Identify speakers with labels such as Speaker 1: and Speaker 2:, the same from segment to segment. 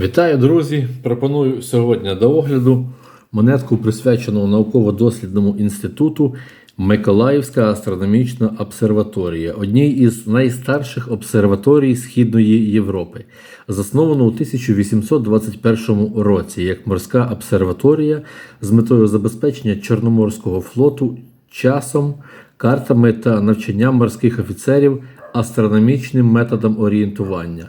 Speaker 1: Вітаю, друзі! Пропоную сьогодні до огляду монетку, присвячену науково-дослідному інституту Миколаївська астрономічна обсерваторія, одній із найстарших обсерваторій Східної Європи, засновано у 1821 році як морська обсерваторія з метою забезпечення Чорноморського флоту часом, картами та навчанням морських офіцерів астрономічним методом орієнтування.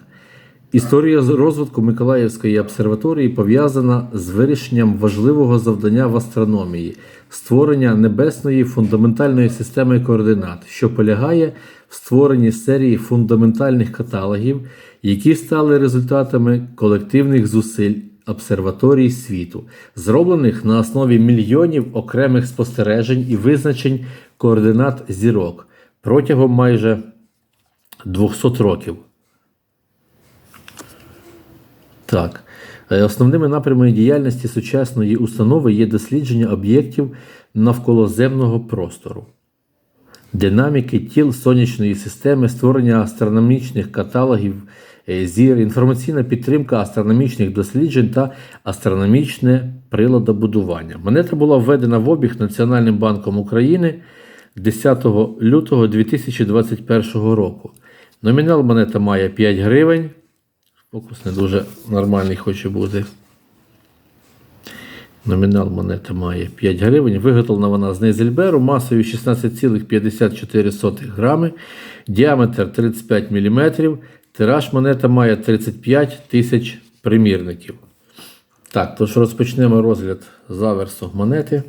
Speaker 1: Історія розвитку Миколаївської обсерваторії пов'язана з вирішенням важливого завдання в астрономії створення небесної фундаментальної системи координат, що полягає в створенні серії фундаментальних каталогів, які стали результатами колективних зусиль обсерваторій світу, зроблених на основі мільйонів окремих спостережень і визначень координат зірок протягом майже 200 років. Так. Е, Основними напрямами діяльності сучасної установи є дослідження об'єктів навколоземного простору, динаміки тіл сонячної системи, створення астрономічних каталогів е, зір, інформаційна підтримка астрономічних досліджень та астрономічне приладобудування. Монета була введена в обіг Національним банком України 10 лютого 2021 року. Номінал монета має 5 гривень. Фокус не дуже нормальний хоче бути. Номінал монети має 5 гривень. Виготовлена вона з Нейзельберу масою 16,54 грами, діаметр 35 мм. Тираж монета має 35 тисяч примірників. Так, тож розпочнемо розгляд заверсу монети.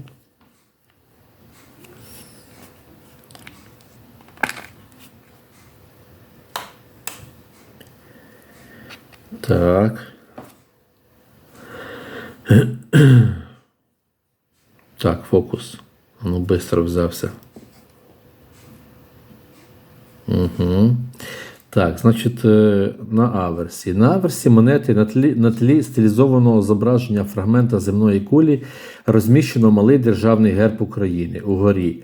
Speaker 1: Так. Так, фокус. Ну, швидко взявся. Угу. Так, значить, е, на аверсі. На аверсі монети на тлі, на тлі стилізованого зображення фрагмента земної кулі розміщено малий державний герб України угорі.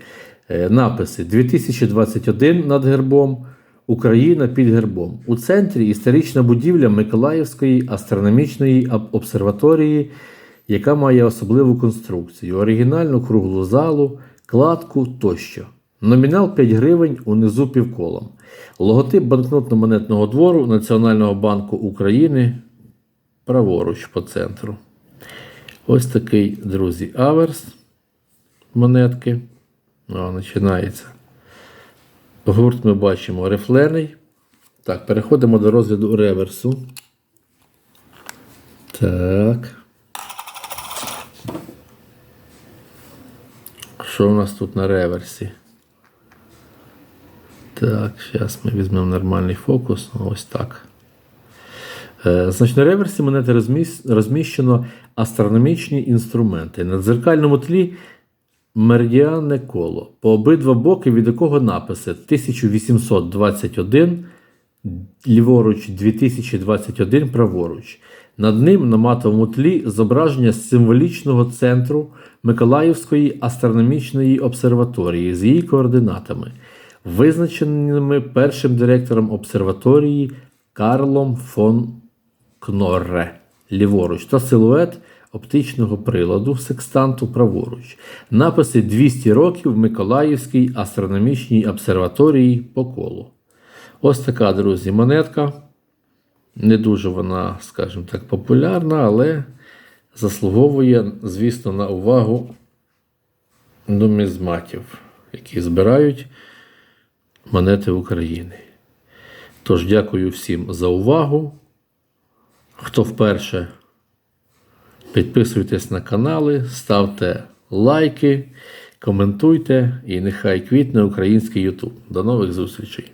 Speaker 1: Е, Написи 2021 над гербом. Україна під гербом. У центрі історична будівля Миколаївської астрономічної обсерваторії, яка має особливу конструкцію, оригінальну круглу залу, кладку тощо. Номінал 5 гривень унизу півколом. Логотип банкнотно-монетного двору Національного банку України праворуч по центру. Ось такий, друзі, аверс монетки. О, починається. Гурт ми бачимо рифлений. Так, переходимо до розгляду реверсу. Так. Що у нас тут на реверсі? Так, зараз ми візьмемо нормальний фокус. Ось так. Е, Значить, на реверсі монети розміщено астрономічні інструменти. На дзеркальному тлі меридіанне коло, по обидва боки від якого написи? 1821, ліворуч 2021 праворуч. Над ним на матовому тлі зображення символічного центру Миколаївської астрономічної обсерваторії з її координатами, визначеними першим директором обсерваторії Карлом фон Кнорре ліворуч та силует оптичного приладу секстанту праворуч. Написи 200 років Миколаївській астрономічній обсерваторії по колу. Ось така, друзі, монетка. Не дуже вона, скажімо так, популярна, але заслуговує, звісно, на увагу нумізматів, які збирають монети України. Тож, дякую всім за увагу. Хто вперше підписуйтесь на канали, ставте лайки, коментуйте і нехай квітне український YouTube. До нових зустрічей!